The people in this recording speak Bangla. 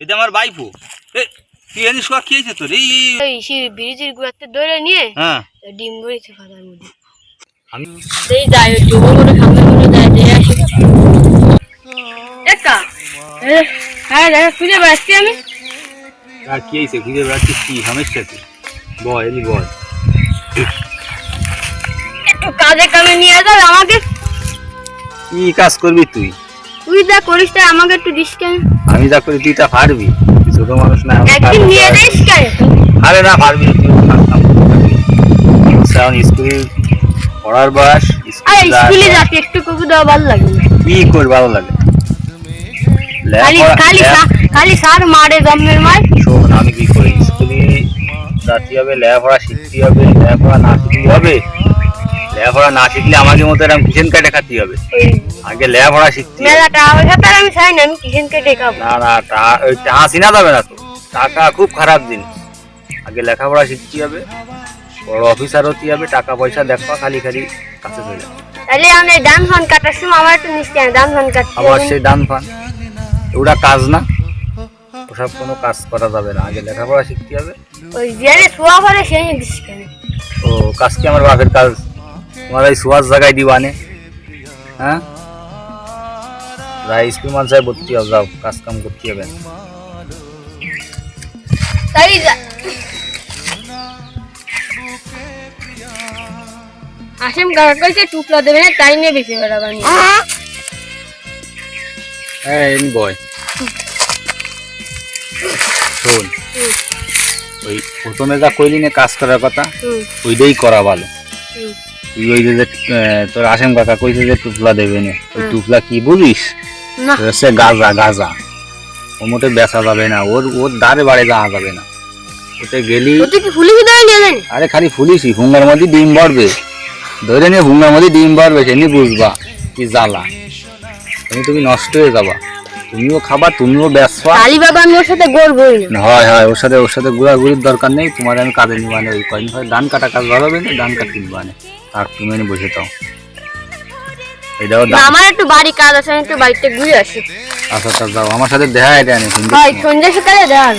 এটা আমার বাইফু এ তুই কি হয়েছে তোর? এই ব্রিজের গুয়াতে ধরে নিয়ে হ্যাঁ। ডিম গড়িতে ফাদার মধ্যে আমি ওই জঙ্গল করে সামনে করে দিয়ে আসি। একা হ্যাঁ দেখা খুঁজে বেড়াচ্ছি আমি। আর কি হয়েছে? খুঁজে বেড়াচ্ছিস কি? সমস্যা কি? বয় এলি বয় একটু কাজে কামে নিয়ে যাবে আমাকে। কি কাজ করবি তুই? তুই যা করিস তাই আমাকে একটু দিস কেন? আমি যা করি তুই তা পারবি। ছোট মানুষ না একদিন নিয়ে যাইস আরে না পারবি স্কুলে পড়ার বয়স স্কুলে যাতে একটু কুকু দেওয়া ভালো লাগে কি কর ভালো লাগে? খালি খালি সার মারে জন্মের মার শোন আমি কি করি? স্কুলে যাতে হবে লেখাপড়া শিখতে হবে লেখাপড়া না শিখলে হবে লেখাপড়া না শিখলে আমাদের মতো এরকম কিচেন কাটে খাতে হবে। ওই আগে লেখাপড়া শিখতে মেলা টাকা পয়সা তার আমি চাই না আমি কিচেন কেটে খাব। না না টা- ওই টাকা চিনা যাবে না তো। টাকা খুব খারাপ জিনিস আগে লেখাপড়া শিখতে হবে বড় অফিসার হতে হবে টাকা পয়সা দেখবা খালি খালি কাছে চলে যাবে। তাহলে আমি ডান ফান কাটার সময় আমার একটু নিশ্চয় ডান ফান কাটতে আবার হবে। সেই দান ফান। ওটা কাজ না। ওসব কোনো কাজ করা যাবে না। আগে লেখাপড়া শিখতে হবে। ওই জেনে শোয়া পরে সেই ও কাজ কি আমার বাপের কাজ? তোমার এই সুয়ার জায়গায় দিবানে হ্যাঁ যাই স্কুল মানসায় ভর্তি হও যাও কাজ কাম করতে হবে তাই যা আসেম কাকা কইছে টুকলা দেবে না তাই নিয়ে বেশি বেড়াবানি হ্যাঁ এমনি বয় শোন ওই প্রথমে যা কইলি না কাজ করার কথা ওইটাই করা ভালো ওই যে তোর আসেম কাকা কইছে যে টুপলা দেবে না। ওই। টুপলা কি বুঝিস? হচ্ছে গাজা গাজা। ও মোটে বেচা যাবে না। ওর ওর দ্বারে বাড়ে যাওয়া যাবে না। ওতে গেলি আরে খালি ফুলিসি হুঙ্গার মধ্যে ডিম বাড়বে। ধরে নিয়ে হুঙ্গার মধ্যে ডিম বাড়বে সে নিয়ে বুঝবা কি জ্বালা। তুমি তুমি নষ্ট হয়ে যাবা। তুমিও খাবা তুমিও বেচবা। কালী বাবা আমি ওর সাথে গোর বই না। হয় হয়। ওর সাথে ওর সাথে ঘোরাঘুরির দরকার নেই। তোমার আমি কাজে নিবানে ওই কয়েন হয় ধান কাটা কাজ ভালো হবে না ধান কাটতে নিবানে আর তুমি বসে না, আমার একটু বাড়ি কাজ আছে আমি একটু বাড়িতে ঘুরে আসি। আচ্ছা আচ্ছা যাও। আমার সাথে দেখা। এটা সন্ধ্যা সকালে দেওয়া